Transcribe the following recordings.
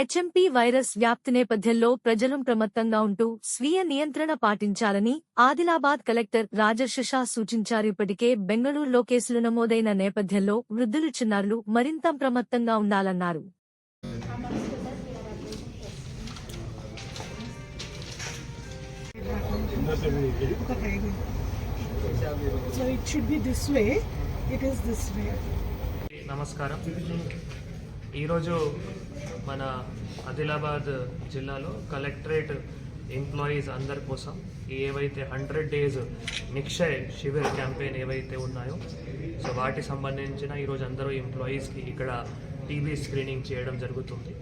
HMP virus వ్యాప్తి నేపథ్యంలో ప్రజలు ప్రమత్తంగా ఉంటూ స్వీయ నియంత్రణ పాటించాలని ఆదిలాబాద్ కలెక్టర్ రాజర్షషా సూచించారు. ఇప్పటికే బెంగళూరులో కేసులు నమోదైన నేపథ్యంలో వృద్ధులు చిన్నారులు మరింత ప్రమత్తంగా ఉండాలన్నారు. So it should be this way, it is this way. నమస్కారం. ఈరోజు మన ఆదిలాబాద్ జిల్లాలో కలెక్టరేట్ ఎంప్లాయీస్ అందరి కోసం ఈ ఏవైతే hundred days Nikshay Shibir campaign ఏవైతే ఉన్నాయో సో వాటి సంబంధించిన ఈరోజు అందరూ ఎంప్లాయీస్కి ఇక్కడ టీబీ స్క్రీనింగ్ చేయడం జరుగుతుంది.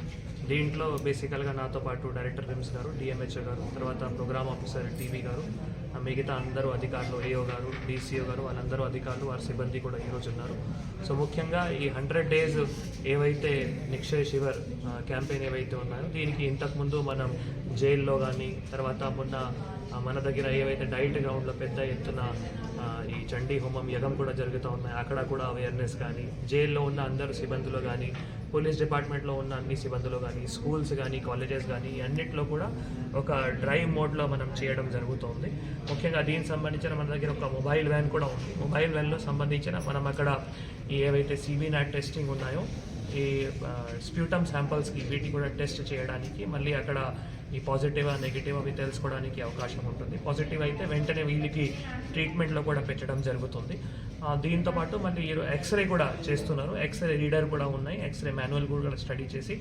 దీంట్లో బేసికల్గా నాతో పాటు డైరెక్టర్ రిమ్స్ గారు డిఎంహెచ్ఓ గారు తర్వాత ప్రోగ్రామ్ ఆఫీసర్ టీవీ గారు మిగతా అందరూ అధికారులు ఏఓ గారు డీసీఓ గారు వాళ్ళందరూ అధికారులు వారి సిబ్బంది కూడా ఈరోజు ఉన్నారు. సో ముఖ్యంగా ఈ హండ్రెడ్ డేస్ ఏవైతే నిక్షయ్ శివర్ క్యాంపెయిన్ ఏవైతే ఉన్నాయో దీనికి ఇంతకుముందు మనం జైల్లో కానీ తర్వాత మొన్న మన దగ్గర ఏవైతే డైట్ గ్రౌండ్లో పెద్ద ఎత్తున ఈ చండీ హోమం యగం కూడా జరుగుతూ ఉన్నాయి. అక్కడ కూడా అవేర్నెస్ కానీ జైల్లో ఉన్న అందరు సిబ్బందులు కానీ పోలీస్ డిపార్ట్మెంట్లో ఉన్న అన్ని సిబ్బందులు కానీ స్కూల్స్ కానీ కాలేజెస్ కానీ అన్నిట్లో కూడా ఒక డ్రైవ్ మోడ్లో మనం చేయడం జరుగుతుంది. ముఖ్యంగా దీనికి సంబంధించిన మన దగ్గర ఒక మొబైల్ వ్యాన్ కూడా ఉంది. మొబైల్ వ్యాన్లో సంబంధించిన మనం అక్కడ ఏవైతే సిబి నాట్ టెస్టింగ్ ఉన్నాయో ఈ స్ప్యూటమ్ శాంపిల్స్కి వీటి కూడా టెస్ట్ చేయడానికి మళ్ళీ అక్కడ ఈ పాజిటివ్ నెగిటివ్ అవి తెలుసుకోవడానికి అవకాశం ఉంటుంది. పాజిటివ్ అయితే వెంటనే వీళ్ళకి ట్రీట్మెంట్లో కూడా పెట్టడం జరుగుతుంది. దీంతోపాటు దీంతో పాటు మళ్ళీ ఎక్స్రే కూడా చేస్తున్నారు. ఎక్స్రే రీడర్ కూడా ఉన్నాయి. ఎక్స్రే మాన్యువల్ కూడా స్టడీ చేసి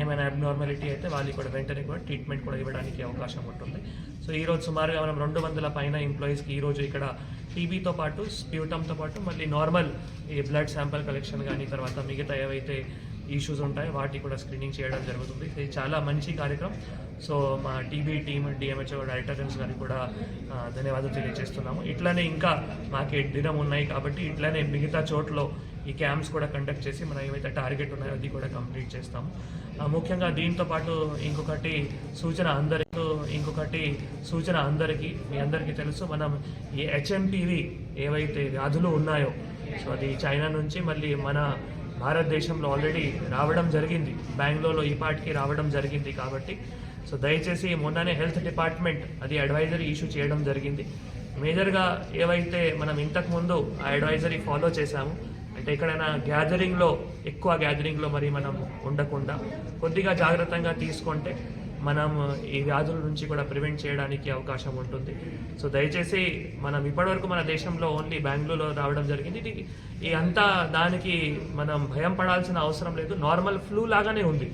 ఏమైనా అబ్నార్మాలిటీ అయితే వాళ్ళకి కూడా వెంటనే కూడా ట్రీట్మెంట్ కూడా ఇవ్వడానికి అవకాశం ఉంటుంది. సో ఈరోజు సుమారుగా మనం రెండు వందల పైన ఎంప్లాయీస్కి ఈరోజు ఇక్కడ టీబీతో పాటు స్ప్యూటంతో పాటు మళ్ళీ నార్మల్ ఈ బ్లడ్ శాంపిల్ కలెక్షన్ కానీ తర్వాత మిగతా ఏవైతే ఇష్యూస్ ఉంటాయి. వాటి కూడా స్క్రీనింగ్ చేయడం జరుగుతుంది. ఇది చాలా మంచి కార్యక్రమం. సో మా టీబీ టీమ్ డిఎంహెచ్ఓ డైరెక్టర్స్ గారికి కూడా ధన్యవాదాలు తెలియజేస్తున్నాము. ఇట్లానే ఇంకా మాకు దినం ఉన్నాయి కాబట్టి ఇట్లానే మిగతా చోట్ల ఈ క్యాంప్స్ కూడా కండక్ట్ చేసి మనం ఏవైతే టార్గెట్ ఉన్నాయో అది కూడా కంప్లీట్ చేస్తాము. ముఖ్యంగా దీంతో పాటు ఇంకొకటి సూచన అందరితో ఇంకొకటి సూచన అందరికీ మీ అందరికీ తెలుసు మనం ఈ హెచ్ఎంపీవి ఏవైతే వ్యాధులు ఉన్నాయో సో అది చైనా నుంచి మళ్ళీ మన భారతదేశంలో ఆల్రెడీ రావడం జరిగింది. బెంగళూరులో ఈ పార్టీకి రావడం జరిగింది కాబట్టి. సో దయచేసి మొన్ననే హెల్త్ డిపార్ట్మెంట్ అది అడ్వైజరీ ఇష్యూ చేయడం జరిగింది. మేజర్గా ఏవైతే మనం ఇంతకుముందు ఆ అడ్వైజరీ ఫాలో చేశాము అంటే ఎక్కడైనా గ్యాదరింగ్లో ఎక్కువ గ్యాదరింగ్లో మరి మనం ఉండకుండా కొద్దిగా జాగ్రత్తగా తీసుకుంటే మనం ఈ వ్యాధుల నుంచి కూడా ప్రివెంట్ చేయడానికి అవకాశం ఉంటుంది. సో దయచేసి మనం ఇప్పటివరకు మన దేశంలో ఓన్లీ బెంగళూరులో రావడం జరిగింది. ఇది ఈ అంతా దానికి మనం భయం పడాల్సిన అవసరం లేదు. నార్మల్ ఫ్లూ లాగానే ఉంది.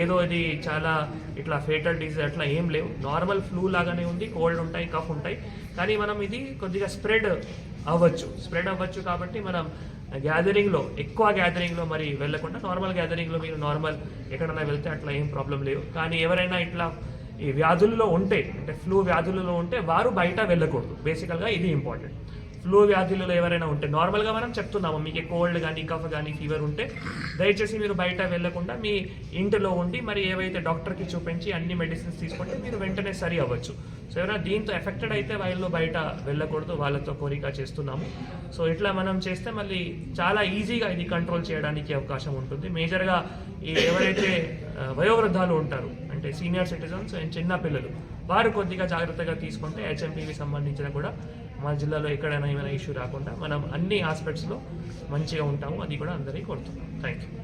ఏదో ఇది చాలా ఇట్లా ఫేటల్ డిసీజ్ అట్లా ఏం లేవు. నార్మల్ ఫ్లూ లాగానే ఉంది. కోల్డ్ ఉంటాయి కఫ్ ఉంటాయి. కానీ మనం ఇది కొద్దిగా స్ప్రెడ్ అవ్వచ్చు. స్ప్రెడ్ అవ్వచ్చు కాబట్టి మనం గ్యాదరింగ్లో ఎక్కువ గ్యాదరింగ్లో మరి వెళ్ళకుండా నార్మల్ గ్యాదరింగ్లో మీరు నార్మల్ ఎక్కడైనా వెళ్తే అట్లా ఏం ప్రాబ్లం లేవు కానీ ఎవరైనా ఇట్లా ఈ వ్యాధుల్లో ఉంటే అంటే ఫ్లూ వ్యాధులలో ఉంటే వారు బయట వెళ్ళకూడదు. బేసికల్గా ఇది ఇంపార్టెంట్ ఫ్లూ వ్యాధులలో ఎవరైనా ఉంటే నార్మల్గా మనం చెప్తున్నాము మీకు కోల్డ్ కానీ కఫ్ కానీ ఫీవర్ ఉంటే దయచేసి మీరు బయట వెళ్ళకుండా మీ ఇంటిలో ఉండి మరి ఏవైతే డాక్టర్కి చూపించి అన్ని మెడిసిన్స్ తీసుకుంటే మీరు వెంటనే సరి అవ్వచ్చు. సో ఎవరైనా దీంతో ఎఫెక్టెడ్ అయితే వాళ్ళు బయట వెళ్ళకూడదు వాళ్ళతో కోరిక చేస్తున్నాము. సో ఇట్లా మనం చేస్తే మళ్ళీ చాలా ఈజీగా ఇది కంట్రోల్ చేయడానికి అవకాశం ఉంటుంది. మేజర్గా ఈ ఎవరైతే వయోవృద్ధాలు ఉంటారు అంటే సీనియర్ సిటిజన్స్ అండ్ చిన్న పిల్లలు. వారు కొద్దిగా జాగ్రత్తగా తీసుకుంటే హెచ్ఎంపీవి సంబంధించిన కూడా మా జిల్లాలో ఎక్కడైనా ఏమైనా ఇష్యూ రాకుండా మనం అన్ని ఆస్పెక్ట్స్లో మంచిగా ఉంటాము. అది కూడా అందరికీ కోరుతున్నాం థ్యాంక్ యూ